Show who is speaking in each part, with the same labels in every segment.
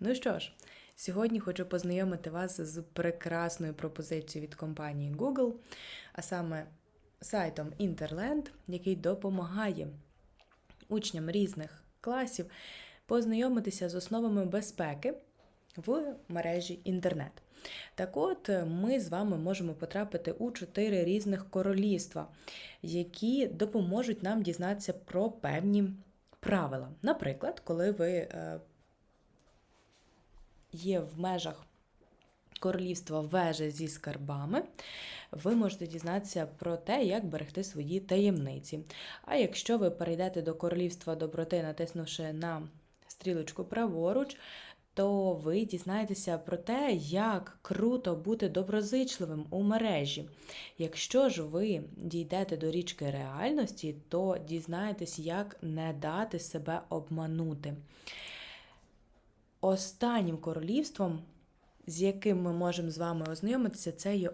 Speaker 1: Ну що ж, сьогодні хочу познайомити вас з прекрасною пропозицією від компанії Google, а саме сайтом Interland, який допомагає учням різних класів познайомитися з основами безпеки в мережі інтернет. Так от, ми з вами можемо потрапити у чотири різних королівства, які допоможуть нам дізнатися про певні правила. Наприклад, коли ви е, є в межах королівства вежа зі скарбами, ви можете дізнатися про те, як берегти свої таємниці. А якщо ви перейдете до королівства доброти, натиснувши на стрілочку праворуч, то ви дізнаєтеся про те, як круто бути доброзичливим у мережі. Якщо ж ви дійдете до річки реальності, то дізнаєтесь, як не дати себе обманути. Останнім королівством, з яким ми можемо з вами ознайомитися, це є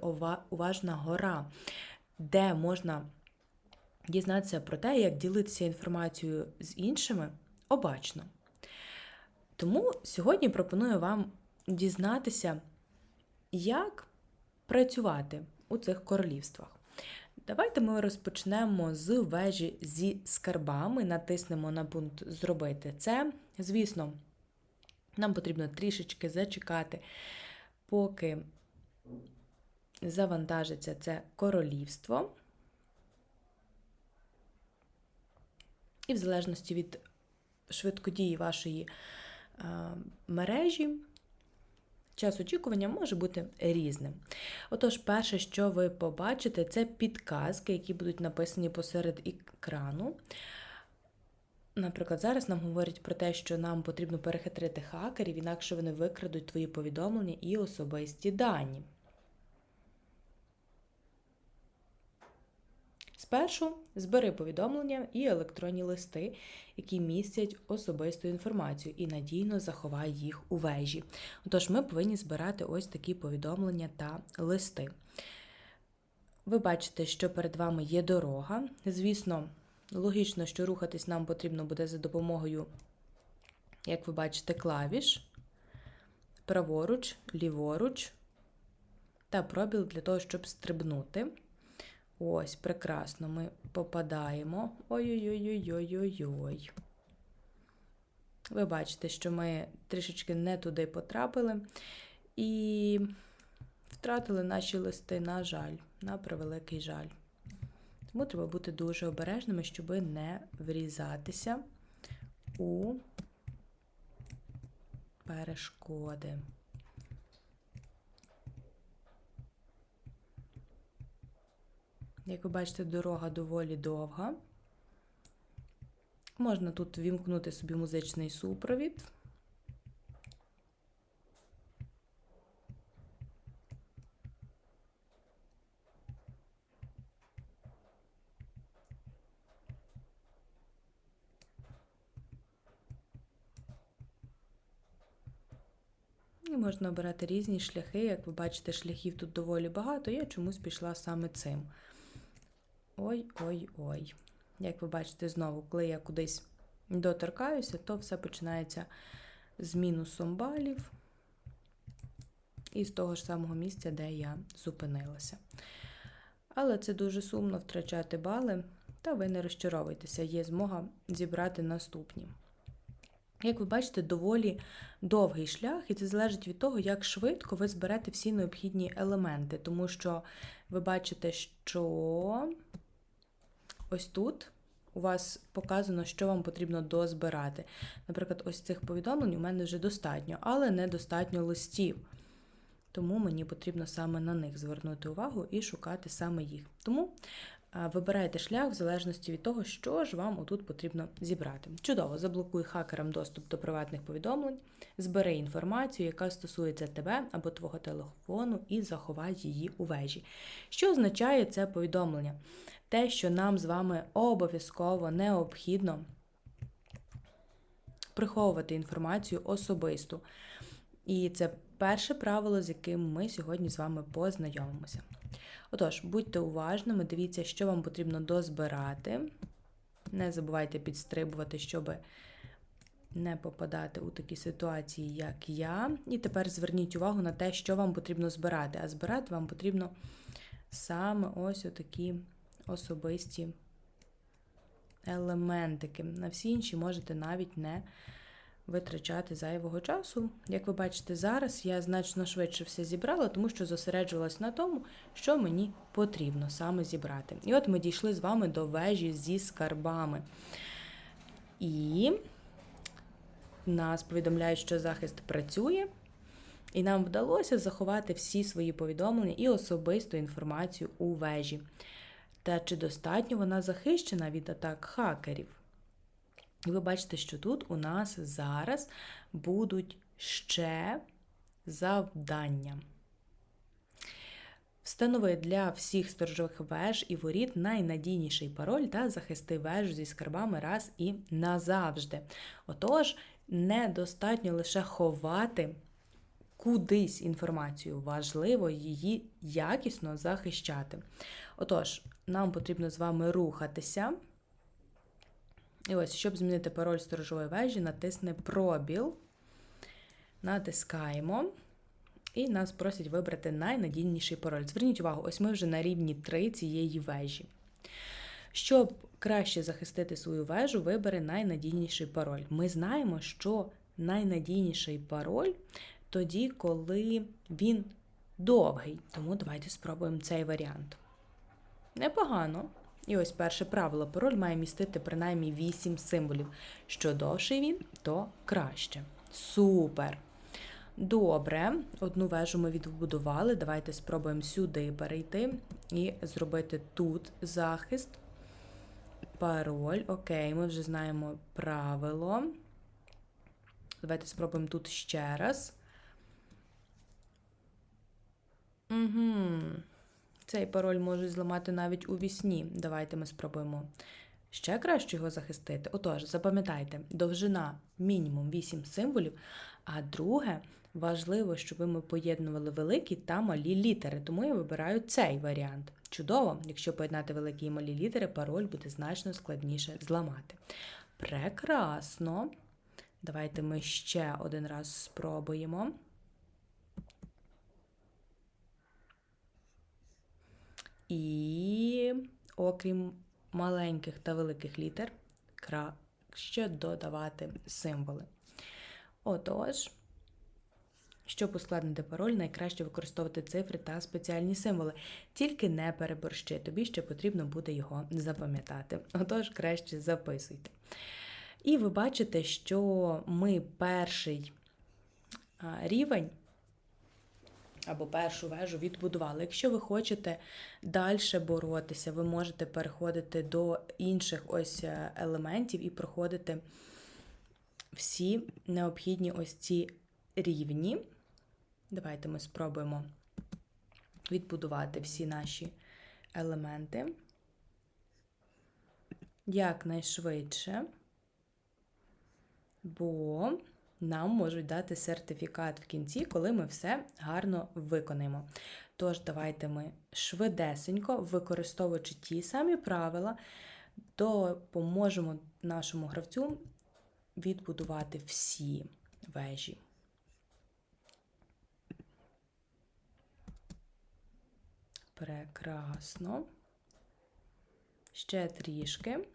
Speaker 1: Уважна гора, де можна дізнатися про те, як ділитися інформацією з іншими обачно. Тому сьогодні пропоную вам дізнатися, як працювати у цих королівствах. Давайте ми розпочнемо з вежі зі скарбами, натиснемо на пункт Зробити це. Звісно, нам потрібно трішечки зачекати, поки завантажиться це королівство. І в залежності від швидкодії вашої мережі, час очікування може бути різним. Отож, перше, що ви побачите, це підказки, які будуть написані посеред екрану. Наприклад, зараз нам говорять про те, що нам потрібно перехитрити хакерів, інакше вони викрадуть твої повідомлення і особисті дані. Спершу збери повідомлення і електронні листи, які містять особисту інформацію, і надійно заховай їх у вежі. Отож, ми повинні збирати ось такі повідомлення та листи. Ви бачите, що перед вами є дорога. Звісно, логічно, що рухатись нам потрібно буде за допомогою, як ви бачите, клавіш, праворуч, ліворуч та пробіл для того, щоб стрибнути. Ось, прекрасно, ми попадаємо. Ой-ой-ой-ой-ой-ой. Ви бачите, що ми трішечки не туди потрапили і втратили наші листи, на жаль, на превеликий жаль. Тому треба бути дуже обережними, щоб не врізатися у перешкоди. Як ви бачите, дорога доволі довга. Можна тут вімкнути собі музичний супровід. І можна обирати різні шляхи. Як ви бачите, шляхів тут доволі багато, я чомусь пішла саме цим. Ой-ой-ой. Як ви бачите, знову, коли я кудись доторкаюся, то все починається з мінусом балів і з того ж самого місця, де я зупинилася. Але це дуже сумно втрачати бали, та ви не розчаровуйтеся, є змога зібрати наступні. Як ви бачите, доволі довгий шлях, і це залежить від того, як швидко ви зберете всі необхідні елементи, тому що ви бачите, що ось тут у вас показано, що вам потрібно дозбирати. Наприклад, ось цих повідомлень у мене вже достатньо, але недостатньо листів. Тому мені потрібно саме на них звернути увагу і шукати саме їх. Тому вибирайте шлях в залежності від того, що ж вам отут потрібно зібрати. Чудово, заблокуй хакерам доступ до приватних повідомлень, збери інформацію, яка стосується тебе або твого телефону, і заховай її у вежі. Що означає це повідомлення? Те, що нам з вами обов'язково необхідно приховувати інформацію особисту. І це перше правило, з яким ми сьогодні з вами познайомимося. Отож, будьте уважними, дивіться, що вам потрібно дозбирати. Не забувайте підстрибувати, щоб не попадати у такі ситуації, як я. І тепер зверніть увагу на те, що вам потрібно збирати. А збирати вам потрібно саме ось отакі особисті елементики. На всі інші можете навіть не витрачати зайвого часу. Як ви бачите, зараз я значно швидше все зібрала, тому що зосереджувалась на тому, що мені потрібно саме зібрати. І от ми дійшли з вами до вежі зі скарбами. І нас повідомляють, що захист працює, і нам вдалося заховати всі свої повідомлення і особисту інформацію у вежі. Та чи достатньо вона захищена від атак хакерів? І ви бачите, що тут у нас зараз будуть ще завдання. Встанови для всіх сторожових веж і воріт найнадійніший пароль та захисти вежу зі скарбами раз і назавжди. Отож, недостатньо лише ховати кудись інформацію, важливо її якісно захищати. Отож, нам потрібно з вами рухатися. І ось, щоб змінити пароль сторожової вежі, натисни пробіл. Натискаємо. І нас просять вибрати найнадійніший пароль. Зверніть увагу, ось ми вже на рівні 3 цієї вежі. Щоб краще захистити свою вежу, вибери найнадійніший пароль. Ми знаємо, що найнадійніший пароль тоді, коли він довгий. Тому давайте спробуємо цей варіант. Непогано. І ось перше правило: пароль має містити принаймні 8 символів. Що довший він, то краще. Супер! Добре, одну вежу ми відбудували. Давайте спробуємо сюди перейти і зробити тут захист. Пароль. Окей, ми вже знаємо правило. Давайте спробуємо тут ще раз. Угу. Цей пароль можуть зламати навіть у вісні. Давайте ми спробуємо ще краще його захистити. Отож, запам'ятайте, довжина мінімум 8 символів, а друге, важливо, щоб ми поєднували великі та малі літери, тому я вибираю цей варіант. Чудово, якщо поєднати великі і малі літери, пароль буде значно складніше зламати. Прекрасно. Давайте ми ще один раз спробуємо. І, окрім маленьких та великих літер, краще додавати символи. Отож, щоб ускладнити пароль, найкраще використовувати цифри та спеціальні символи. Тільки не переборщи, тобі ще потрібно буде його запам'ятати. Отож, краще записуйте. І ви бачите, що ми перший рівень або першу вежу відбудували. Якщо ви хочете далі боротися, ви можете переходити до інших ось е, елементів і проходити всі необхідні ось ці рівні. Давайте ми спробуємо відбудувати всі наші елементи якнайшвидше, бо нам можуть дати сертифікат в кінці, коли ми все гарно виконаємо. Тож, давайте ми швидесенько, використовуючи ті самі правила, допоможемо нашому гравцю відбудувати всі вежі. Прекрасно. Ще трішки.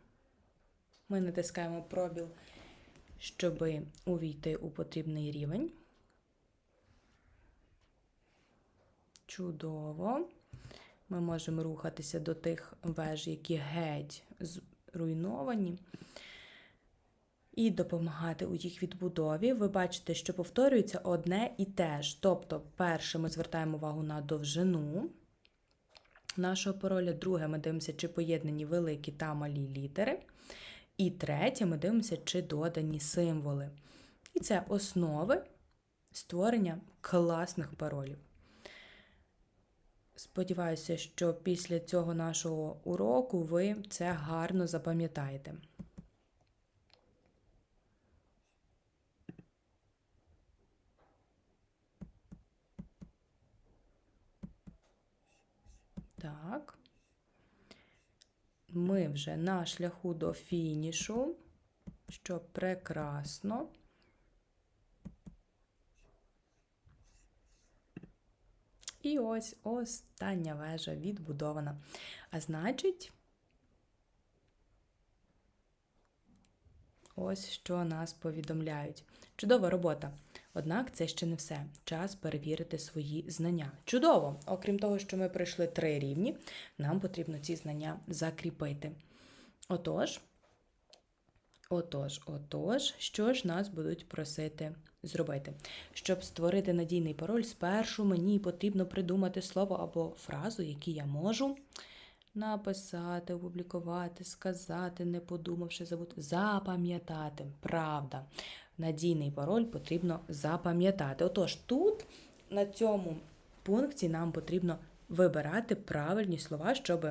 Speaker 1: Ми натискаємо пробіл щоб увійти у потрібний рівень. Чудово. Ми можемо рухатися до тих веж, які геть зруйновані, і допомагати у їх відбудові. Ви бачите, що повторюється одне і те ж. Тобто, перше, ми звертаємо увагу на довжину нашого пароля, друге, ми дивимося, чи поєднані великі та малі літери. І третє, ми дивимося, чи додані символи. І це основи створення класних паролів. Сподіваюся, що після цього нашого уроку ви це гарно запам'ятаєте. Так ми вже на шляху до фінішу. що прекрасно. І ось остання вежа відбудована. А значить, ось що нас повідомляють. Чудова робота. Однак це ще не все. Час перевірити свої знання. Чудово! Окрім того, що ми пройшли три рівні, нам потрібно ці знання закріпити. Отож, отож, отож, що ж нас будуть просити зробити? Щоб створити надійний пароль, спершу мені потрібно придумати слово або фразу, які я можу написати, опублікувати, сказати, не подумавши, забути, запам'ятати. Правда. Надійний пароль потрібно запам'ятати. Отож, тут на цьому пункті нам потрібно вибирати правильні слова, щоб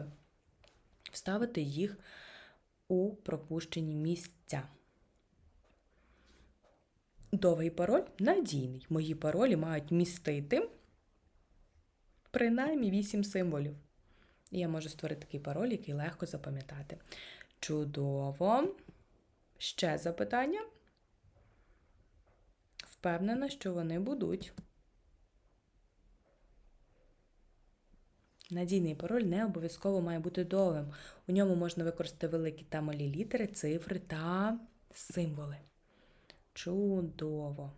Speaker 1: вставити їх у пропущені місця. Довгий пароль надійний. Мої паролі мають містити принаймні 8 символів. І я можу створити такий пароль, який легко запам'ятати. Чудово. Ще запитання. Впевнена, що вони будуть. Надійний пароль не обов'язково має бути довгим. У ньому можна використати великі та малі літери, цифри та символи. Чудово!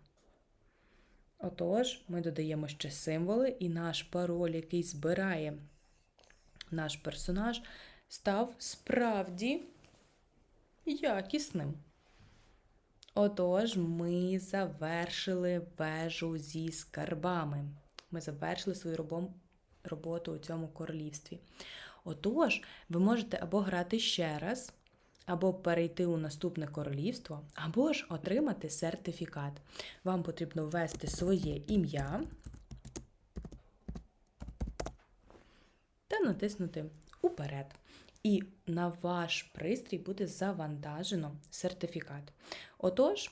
Speaker 1: Отож, ми додаємо ще символи, і наш пароль, який збирає наш персонаж, став справді якісним. Отож, ми завершили вежу зі скарбами. Ми завершили свою роботу у цьому королівстві. Отож, ви можете або грати ще раз, або перейти у наступне королівство, або ж отримати сертифікат. Вам потрібно ввести своє ім'я натиснути Уперед. І на ваш пристрій буде завантажено сертифікат. Отож,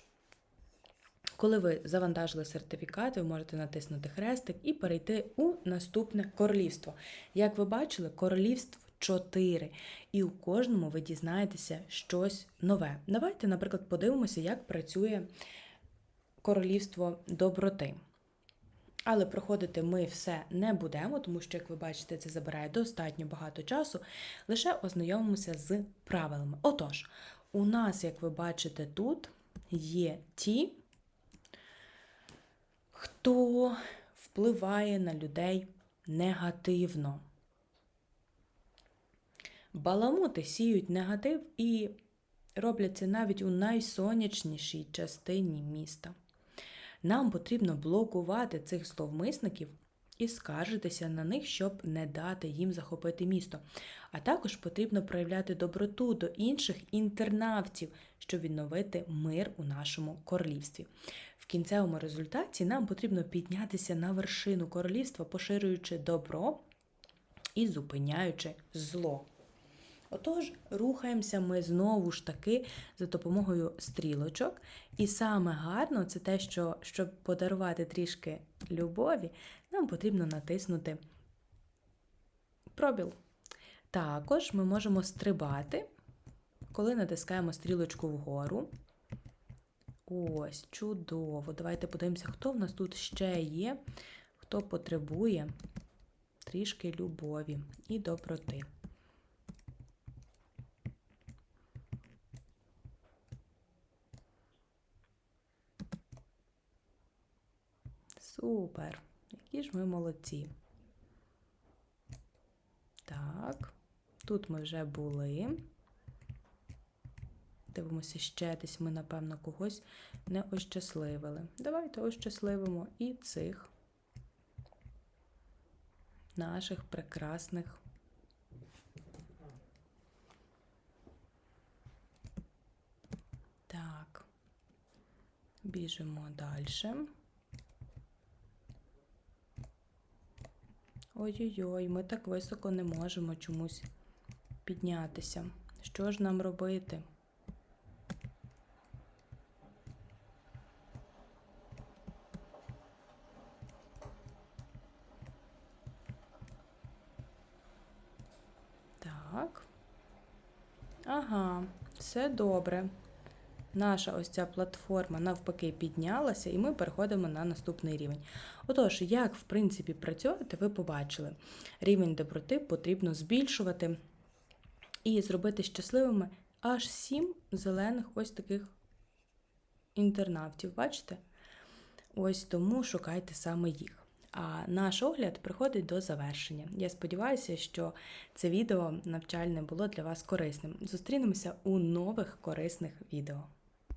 Speaker 1: коли ви завантажили сертифікат, ви можете натиснути хрестик і перейти у наступне королівство. Як ви бачили, королівств 4. І у кожному ви дізнаєтеся щось нове. Давайте, наприклад, подивимося, як працює королівство доброти. Але проходити ми все не будемо, тому що, як ви бачите, це забирає достатньо багато часу. Лише ознайомимося з правилами. Отож, у нас, як ви бачите, тут є ті, хто впливає на людей негативно. Баламути сіють негатив і роблять це навіть у найсонячнішій частині міста. Нам потрібно блокувати цих зловмисників і скаржитися на них, щоб не дати їм захопити місто. А також потрібно проявляти доброту до інших інтернавців, щоб відновити мир у нашому королівстві. В кінцевому результаті нам потрібно піднятися на вершину королівства, поширюючи добро і зупиняючи зло. Отож, рухаємося ми знову ж таки за допомогою стрілочок. І саме гарно це те, що щоб подарувати трішки любові, нам потрібно натиснути пробіл. Також ми можемо стрибати, коли натискаємо стрілочку вгору. Ось, чудово. Давайте подивимося, хто в нас тут ще є, хто потребує трішки любові і доброти. Супер! Які ж ми молодці. Так, тут ми вже були. Дивимося, ще десь ми, напевно, когось не ощасливили. Давайте ощасливимо і цих наших прекрасних. Так, біжимо далі. Ой-ой-ой, ми так високо не можемо чомусь піднятися. Що ж нам робити? Так. Ага, все добре. Наша ось ця платформа навпаки піднялася, і ми переходимо на наступний рівень. Отож, як в принципі працювати, ви побачили. Рівень доброти потрібно збільшувати і зробити щасливими аж сім зелених ось таких інтернавтів. Бачите? Ось тому шукайте саме їх. А наш огляд приходить до завершення. Я сподіваюся, що це відео навчальне було для вас корисним. Зустрінемося у нових корисних відео.